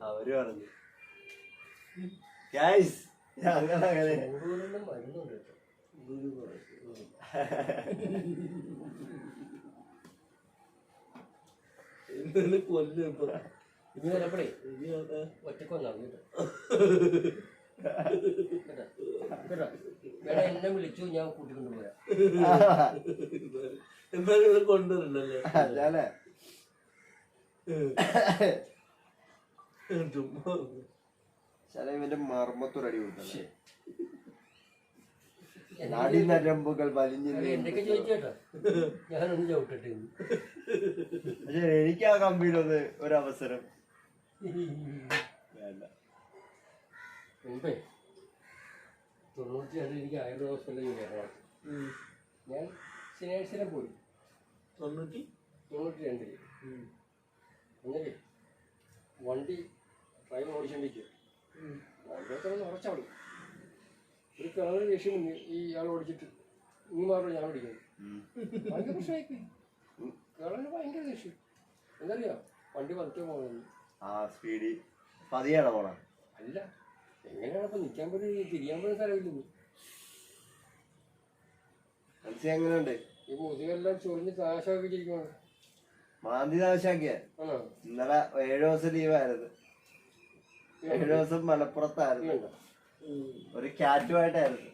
അവർ പറഞ്ഞു ഗൈസ് കേട്ടോ. ഇന്നലെ കൊല്ലും ഇപ്പൊ? ഇനി വരപ്പടേ ഇനി അത് ഒറ്റയ്ക്ക് വന്നാണ് കേട്ടോ. കേട്ടോ? കേട്ടോ? വേണേ എന്നെ വിളിച്ചു ഞാൻ കൂട്ടിക്കൊണ്ട് പോരാ. എന്നാലും കൊണ്ടുവരണ്ടല്ലേ? ചില ഇവന്റെ മർമ്മത്തൊരടി കൊടുത്തല്ലേ നാടിനരമ്പുകൾ വലിഞ്ഞു അല്ല എന്തൊക്കെ ചോദിച്ചു കേട്ടോ? ഞാനൊന്ന് ചവിട്ടട്ടെ. പക്ഷെ എനിക്ക് ആ കമ്പിയിലൊന്ന് ഒരവസരം. വേണ്ട. മുമ്പേ തൊണ്ണൂറ്റി രണ്ട് എനിക്ക് ആയിരം ഹോസ്പിറ്റലിൽ കയറണം ഞാൻ ശനിയാഴ്ച പോയി. തൊണ്ണൂറ്റി? തൊണ്ണൂറ്റി രണ്ടിൽ വണ്ടി ഡ്രൈവർ ഓടിച്ചോണ്ടിരിക്കുക ഉം. വണ്ടിയൊക്കെ ഉറച്ചവിടെ ഒരു കിണറ് ലക്ഷ്യം ഈ ഇയാൾ ഓടിച്ചിട്ട് നീ മാത്രം ഞാൻ ഓടിക്കുന്നത് ഭയങ്കര പ്രശ്നമായിപ്പോയി കിണറിന് ഭയങ്കര ദേഷ്യം. എന്തറിയാം വണ്ടി പതുക്കെ പോകുന്നത് ആ പതിയാണ് പോണ അല്ല. എങ്ങനെയാണ് ഇപ്പൊ നിൽക്കാൻ പോലും തിരിയാൻ പോലും സ്ഥലമില്ലെന്ന് മനസ്സിൽ എങ്ങനെയുണ്ട്? ഈ മുതുകെല്ലാം ചൊറിഞ്ഞ് താശാക്കിച്ചിരിക്കുകയാണ് മാന്തി താശാക്കിയ ഇന്നലെ ഏഴു ദിവസം ലീവായിരുന്നു ഏഴു ദിവസം മലപ്പുറത്തായിരുന്നു. ഒരു ക്യാറ്റുമായിട്ടായിരുന്നു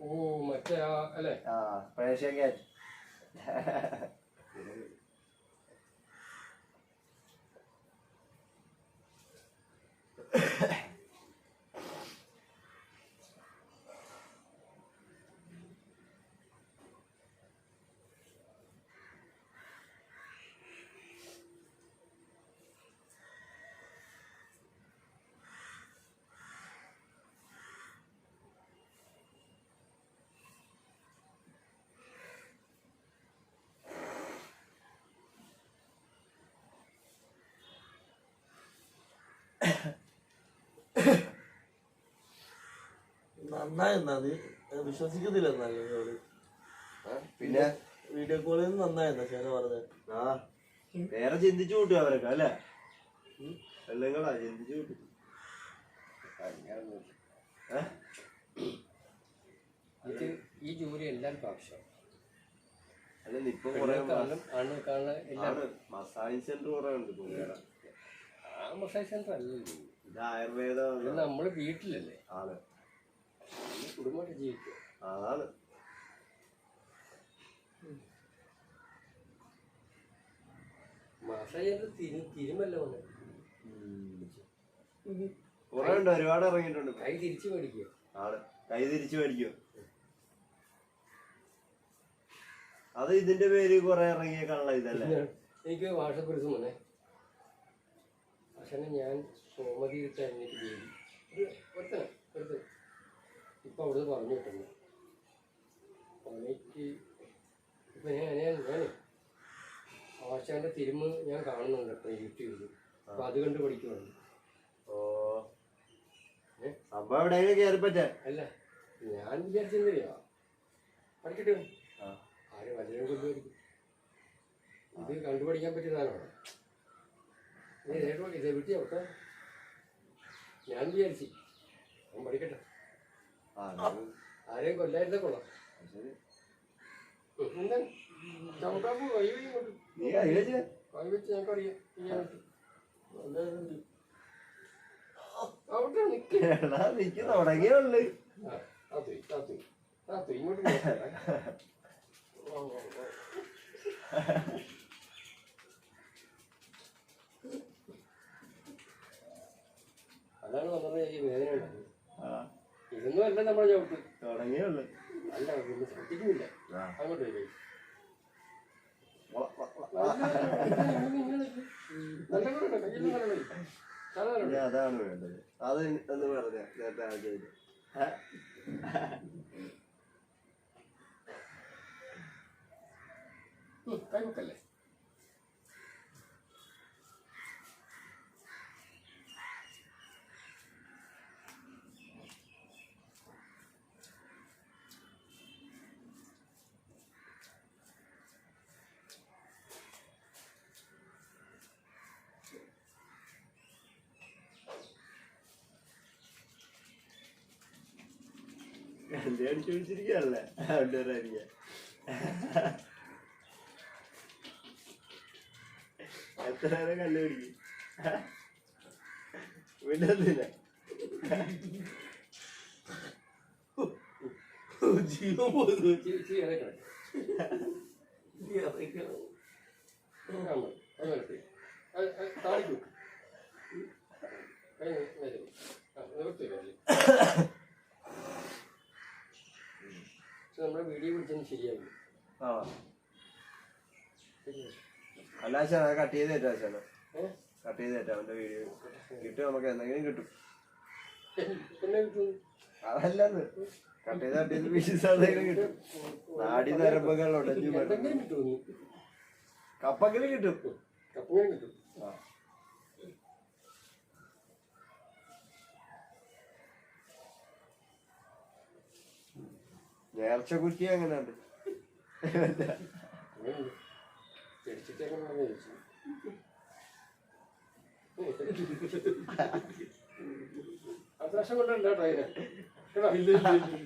ഓ മറ്റേ ആ അല്ലേ? ആ പ്രേഷ്യ ക്യാറ്റ് നന്നായി എന്നാ വിശ്വസിക്കത്തില്ല നല്ലത് പിന്നെ? വീഡിയോ കോളിൽ നിന്ന് നന്നായിരുന്ന ശേന പറഞ്ഞത്. ആ വേറെ ചിന്തിച്ചു കൂട്ടും അവരൊക്കെ അല്ലേ? പെണ്ണുങ്ങളാ ചിന്തിച്ചു കൂട്ടും? ഇത് ഈ ജോലി എല്ലാവർക്കും ആവശ്യമാണ് അല്ല ഇപ്പൊ കൊറേ ആണ് മസാജിങ് സെന്റർ കുറെ ഉണ്ട് പുള്ളിയുടെ മസാജ് സെന്റർ അല്ലല്ലോ ഇത് ആയുർവേദം ഇത് നമ്മൾ വീട്ടിലല്ലേ. ആണ്. നമ്മൾ കുടുംബമായിട്ട് ജീവിക്കുക. അതാണ് മസാജ് സെന്റർ തിരി തിരുമല്ല വന്നെ കുറെ ഉണ്ട് ഒരുപാട് ഇറങ്ങിയിട്ടുണ്ട്. കൈ തിരിച്ചു മേടിക്കുക. ആണ്. കൈ തിരിച്ചു മേടിക്കോ അത് ഇതിന്റെ പേര് കുറെ ഇറങ്ങിയ കള്ള ഇതല്ലേ? എനിക്ക് വാട്സപ്പ് വന്നേ പക്ഷേ ഞാൻ സോമതി ഇട്ട് അഞ്ഞിട്ട് ജോലി ഒരു ഒരുത്തന ഒരുത്തൻ ഇപ്പൊ അവിടുന്ന് പറഞ്ഞു കിട്ടുന്നു പണിക്ക് ഇപ്പൊ ഞാൻ ഞാൻ ഞാനേ ആശാന്റെ തിരുമ് ഞാൻ കാണുന്നുണ്ട് കേട്ടോ യൂട്യൂബിൽ അപ്പൊ അത് കണ്ട് പഠിക്കുന്നുണ്ട് ഓ? സംഭവം എവിടെയെങ്കിലും കയറി പറ്റേ? അല്ല ഞാൻ വിചാരിച്ചെന്തറിയാ പഠിക്കട്ടെ. ആര് വല്ലതും കൊണ്ടുവരിക്കും ഇത് കണ്ടുപഠിക്കാൻ പറ്റിയതാണോ നീ നേരിട്ട് ഇതേ വിട്ടി അവർക്ക് ഞാൻ വിചാരിച്ചു. അവൻ പഠിക്കട്ടെ. ആരെയും കൊല്ലായിരുന്നേ കൊള്ളാം. എന്താണ് ചവിട്ടാപ്പോ കൈ വഴി കൈ വെച്ച്. ഞങ്ങൾക്കറിയാം അവിടെ നിക്ക്. തുടങ്ങിയുള്ളു താത്തു താത്തു താത്തു ഇങ്ങോട്ട് അതാണ് നമ്മുടെ ഈ വേദന ഇതൊന്നും അല്ല നമ്മുടെ ചവിട്ട്. തുടങ്ങിയുള്ളു അല്ല ഒന്നും ശ്രദ്ധിക്കുന്നില്ല. അങ്ങോട്ട് വരും. അതാണ് വേണ്ടത്. അത് എന്ന് പറഞ്ഞ നേരത്തെ ആ ചെയ്ത് അടിച്ചു പിടിച്ചിരിക്കല്ലേ അതുകൊണ്ടായിരിക്കാം എത്ര നേരം കല്ല് പിടിക്കും വിടുന്നില്ല ജീവൻ പോയത് ഇച്ചിരി ഇച്ചിരി ഇറക്കണം ആമാ അത് വരട്ടെ അത് അത് താളിക്കൂ കൈ നേരെ ആ നിവർത്തി കാര്യം പക്ഷെ നമ്മുടെ വീഡിയോ പിടിച്ചൊന്നും ശരിയാവില്ല. ആ. അല്ല ആശാന കട്ട് ചെയ്ത് തരാം ആശാന കട്ട് ചെയ്ത് തരാം അവന്റെ വീഡിയോ കിട്ടും നമുക്ക്? എന്തെങ്കിലും കിട്ടും. അതല്ലെന്ന്. കട്ട് ചെയ്ത് കട്ട് ചെയ്ത് പീസസ് എന്തെങ്കിലും കിട്ടും. നാടി നരമ്പുകൾ ഉടഞ്ഞു എന്തെങ്കിലും കിട്ടും കപ്പെങ്കിലും കിട്ടും. കപ്പങ്ങനെ കിട്ടും. ആ. നേർച്ച കുറ്റി അങ്ങനെ ഉണ്ട് കൊണ്ടുണ്ട്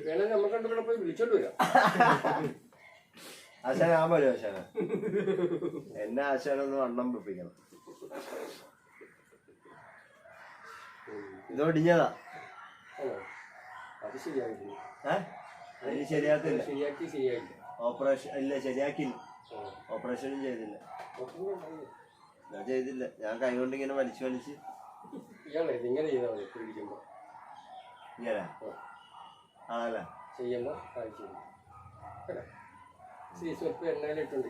വേണേ നമുക്ക് രണ്ടുപേരെ പോയി വിളിച്ചോണ്ട് വരാം. ആശാന ആ പോലെ ആശാന. എന്നെ ആശാനൊന്ന് വണ്ണം വെപ്പിക്കണം. ഇതോടിഞ്ഞതാ അത് ശരിയായിരുന്നു ഏ? അതിന് ശരിയാത്തില്ല ശരിയാക്കി ശരിയായില്ല ഓപ്പറേഷൻ ഇല്ല ശരിയാക്കില്ല. ഓപ്പറേഷനും ചെയ്തില്ല. ഞാൻ ചെയ്തില്ല. ഞാൻ കൈകൊണ്ട് ഇങ്ങനെ വലിച്ചു വലിച്ച്. ഇയാളെ ഇതിങ്ങനെ ചെയ്താൽ മതി? പിടിക്കുമ്പോ. ഇങ്ങനെ? ആണല്ലേ? ചെയ്യുമ്പോ സീ സ്വൽപ്പം എണ്ണയിലിട്ടുണ്ട്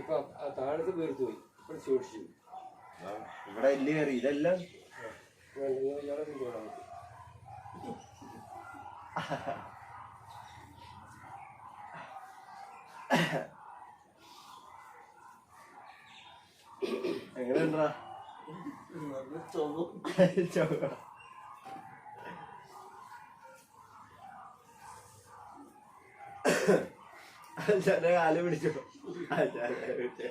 ഇപ്പൊ ആ താഴത്ത് വീർത്തു പോയി. ഇവിടെ സൂക്ഷിച്ചു. ഇവിടെ എല്ല് കയറി ഇതെല്ലാം. ഇയാളെ കൊണ്ടുപോകാൻ പറ്റും എങ്ങനെയുണ്ടാ? ആശാന്റെ കാൽ പിടിച്ചോ. ആശാന്റെ പിടിച്ചേ